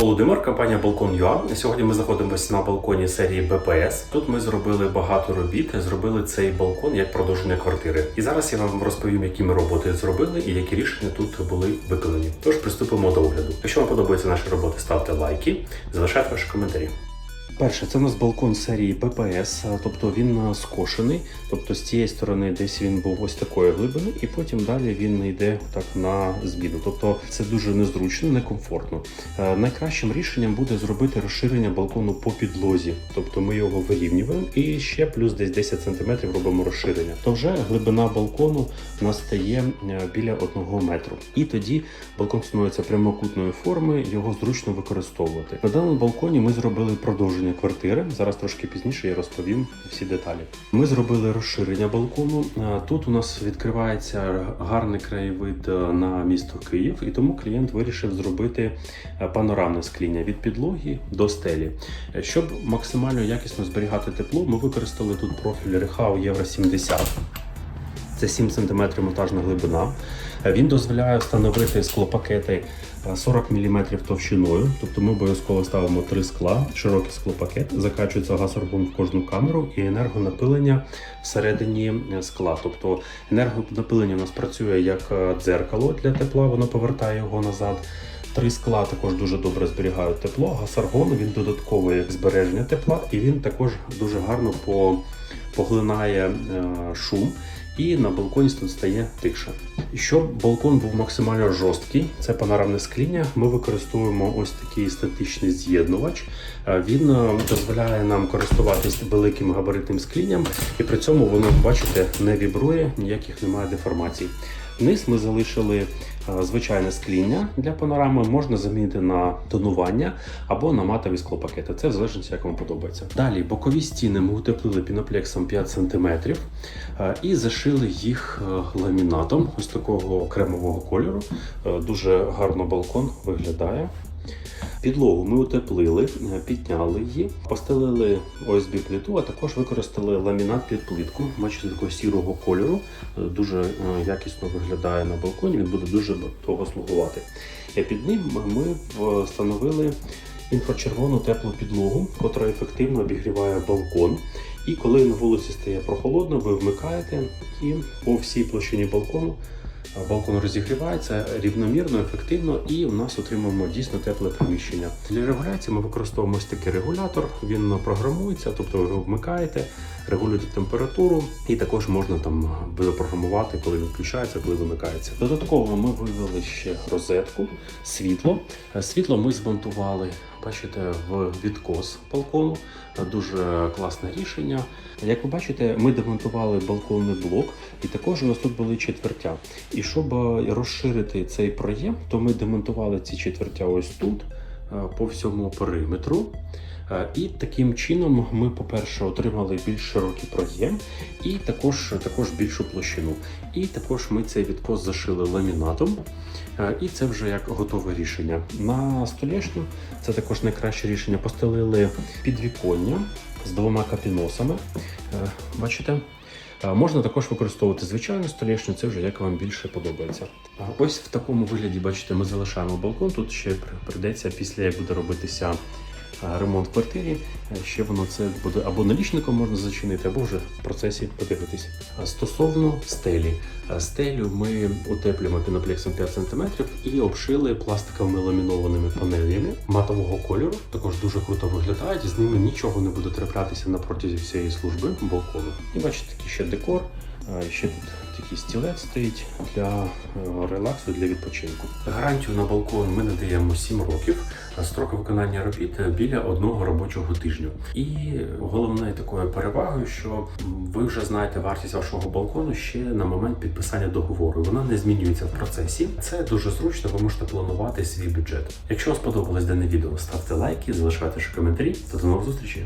Володимир, компанія Balkon.ua. Сьогодні ми знаходимося на балконі серії БПС. Тут ми зробили багато робіт, зробили цей балкон як продовження квартири. І зараз я вам розповім, які ми роботи зробили і які рішення тут були виконані. Тож приступимо до огляду. Якщо вам подобаються наші роботи, ставте лайки, залишайте ваші коментарі. Перше, це у нас балкон серії ППС, тобто він скошений, тобто з цієї сторони десь він був ось такої глибини, і потім далі він йде так на зміну. Тобто це дуже незручно, некомфортно. Найкращим рішенням буде зробити розширення балкону по підлозі, тобто ми його вирівнюємо і ще плюс десь 10 см робимо розширення. То вже глибина балкону у нас стає е, біля 1 метру. І тоді балкон становиться прямокутної форми, його зручно використовувати. На даному балконі ми зробили продовження квартири. Зараз трошки пізніше я розповім всі деталі. Ми зробили розширення балкону. Е, Тут у нас відкривається гарний краєвид е, на місто Київ, і тому клієнт вирішив зробити е, панорамне скління від підлоги до стелі. Щоб максимально якісно зберігати тепло, ми використали тут профіль Рехау Євро 70. Це 7 см монтажна глибина. Е, Він дозволяє встановити склопакети е, 40 мм товщиною. Тобто ми обов'язково ставимо три скла, широкий склопакет, закачується газорбон в кожну камеру і енергонапилення всередині е, скла. Тобто енергонапилення у нас працює як е, дзеркало для тепла, воно повертає його назад. Три скла також дуже добре зберігають тепло. Гасаргон він додаткове як збереження тепла, і він також дуже гарно поглинає е, шум. І на балконі стає тише. Щоб балкон був максимально жорсткий, це панорамне скління. Ми використовуємо ось такий статичний з'єднувач. Е, Він е, дозволяє нам користуватись великим габаритним склінням, і при цьому воно, бачите, не вібрує, ніяких немає деформацій. Вниз ми залишили е, звичайне скління для панорами, можна замінити на тонування або на матові склопакети. Це в залежності, як вам подобається. Далі бокові стіни ми утеплили піноплексом 5 см і зашили їх ламінатом ось такого кремового кольору. Е, Дуже гарно балкон виглядає. Підлогу ми утеплили, е, підняли її, постелили ОСБ плиту, а також використали ламінат під плитку. Бачите, такого сірого кольору. Е, Дуже якісно виглядає на балконі, він буде дуже довго слугувати. Під ним ми встановили інфрачервону теплу підлогу, котра ефективно обігріває балкон. І коли на вулиці стає прохолодно, ви вмикаєте і по всій площині балкону Балкон розігрівається рівномірно, ефективно, і у нас отримуємо дійсно тепле приміщення. Для регуляції ми використовуємо ось такий регулятор. Він програмується, тобто ви його вмикаєте, регулюєте температуру, і також можна там запрограмувати, коли він включається, коли вимикається. Додатково ми вивели ще розетку, світло. Світло ми змонтували. Бачите, в відкос балкону дуже класне рішення. Як ви бачите, ми демонтували балконний блок, і також у нас тут були четвертя. І щоб е, розширити цей проєм, то ми демонтували ці четвертя ось тут, е, по всьому периметру. Е, І таким чином ми, по-перше, отримали більш широкий проєм і також, також більшу площину. І також ми цей відкос зашили ламінатом. І це вже як готове рішення. На столешню це також найкраще рішення. Постелили підвіконня з двома капіносами. Бачите? Можна також використовувати звичайну столішню, це вже як вам більше подобається. Ось в такому вигляді, бачите, ми залишаємо балкон. Тут ще придеться після як буде робитися ремонт в квартирі. е, Ще воно це буде або налічником можна зачинити, або вже в процесі подивитись. Е, Стосовно стелі, Е, стелю ми утеплюємо піноплексом 5 см і обшили пластиковими ламінованими панелями матового кольору. Також дуже круто виглядають. З ними нічого не буде траплятися на протязі всієї служби балкону. І бачите, такий ще декор. Ще тут такий стілець стоїть для е, релаксу, для відпочинку. Гарантію на балкон ми надаємо 7 років. Строки виконання робіт біля одного робочого тижню. І головною такою перевагою, що ви вже знаєте вартість вашого балкону ще на момент підписання договору. Вона не змінюється в процесі. Це дуже зручно. Ви можете планувати свій бюджет. Якщо вам сподобалось дане відео, ставте лайки, залишайте коментарі та до нових зустрічей.